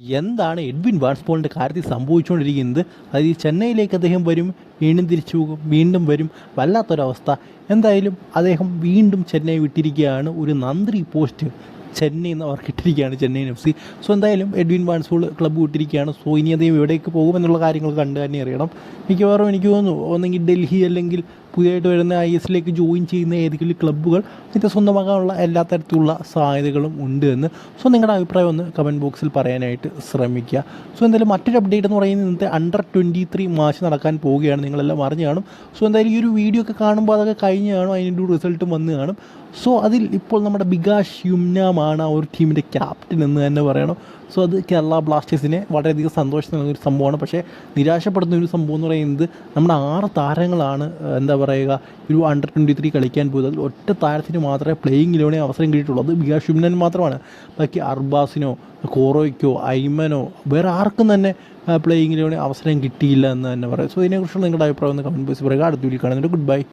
എന്താണ് എഡ്വിൻ വാട്സ്പോളിന്റെ കാര്യത്തിൽ സംഭവിച്ചുകൊണ്ടിരിക്കുന്നത്? അതായത് ഈ ചെന്നൈയിലേക്ക് അദ്ദേഹം വരും വീണ്ടും തിരിച്ചു പോകും വീണ്ടും വരും വല്ലാത്തൊരവസ്ഥ. എന്തായാലും അദ്ദേഹം വീണ്ടും ചെന്നൈ വിട്ടിരിക്കുകയാണ്. ഒരു നന്ദി പോസ്റ്റ് ചെന്നൈ എന്ന് അവർക്ക് ഇട്ടിരിക്കുകയാണ് എഫ് സി. സോ എന്തായാലും എഡ്വിൻ വാൻസ്പോൾ ക്ലബ്ബ് വിട്ടിരിക്കുകയാണ്. സോ ഇനി അദ്ദേഹം എവിടേക്ക് പോകുമെന്നുള്ള കാര്യങ്ങൾ കണ്ടു തന്നെ അറിയണം. മിക്കവാറും എനിക്ക് തോന്നുന്നു ഒന്നെങ്കിൽ ഡൽഹി അല്ലെങ്കിൽ പുതിയതായിട്ട് വരുന്ന ഐ എസിലേക്ക് ജോയിൻ ചെയ്യുന്ന ഏതെങ്കിലും ക്ലബ്ബുകൾ ഇത് സ്വന്തമാക്കാനുള്ള എല്ലാ തരത്തിലുള്ള സാധ്യതകളും ഉണ്ട് എന്ന്. സോ നിങ്ങളുടെ അഭിപ്രായം ഒന്ന് കമന്റ് ബോക്സിൽ പറയാനായിട്ട് ശ്രമിക്കുക. സോ എന്തായാലും മറ്റൊരു അപ്ഡേറ്റ് എന്ന് പറയുന്നത് ഇന്നത്തെ അണ്ടർ ട്വന്റി ത്രീ മാച്ച് നടക്കാൻ പോവുകയാണ്. നിങ്ങളെല്ലാം അറിഞ്ഞു കാണും. സോ എന്തായാലും ഈ ഒരു വീഡിയോ ഒക്കെ കാണുമ്പോൾ അതൊക്കെ കഴിഞ്ഞ് കാണും. അതിന്റെ റിസൾട്ടും വന്ന് കാണും. സോ അതിൽ ഇപ്പോൾ നമ്മുടെ ബികാഷ് യുംനാമാണ് ആ ഒരു ടീമിന്റെ ക്യാപ്റ്റൻ എന്ന് തന്നെ പറയണം. സോ അത് കേരള ബ്ലാസ്റ്റേഴ്സിനെ വളരെയധികം സന്തോഷം നൽകുന്ന ഒരു സംഭവമാണ്. പക്ഷേ നിരാശപ്പെടുന്ന ഒരു സംഭവം എന്ന് പറയുന്നത് നമ്മുടെ ആറ് താരങ്ങളാണ് എന്താ പറയുക ഒരു അണ്ടർ ട്വന്റി ത്രീ കളിക്കാൻ പോയത്. ഒറ്റ താരത്തിന് മാത്രമേ പ്ലേയിങ് ഇലവനെ അവസരം കിട്ടിയിട്ടുള്ളൂ. അത് ബികാഷ് യുംനാൻ മാത്രമാണ്. ബാക്കി അർബാസിനോ കോറോയ്ക്കോ ഐമനോ വേറെ ആർക്കും തന്നെ പ്ലേയിങ്ങിലൂടെ അവസരം കിട്ടിയില്ല എന്ന് തന്നെ പറയാം. സോ ഇതിനെക്കുറിച്ചുള്ള നിങ്ങളുടെ അഭിപ്രായം ഒന്ന് കമന്റ് ബോക്സിൽ പറയുക. അടുത്ത വീട്ടിൽ കാണുന്നുണ്ട് ഗുഡ് ബൈ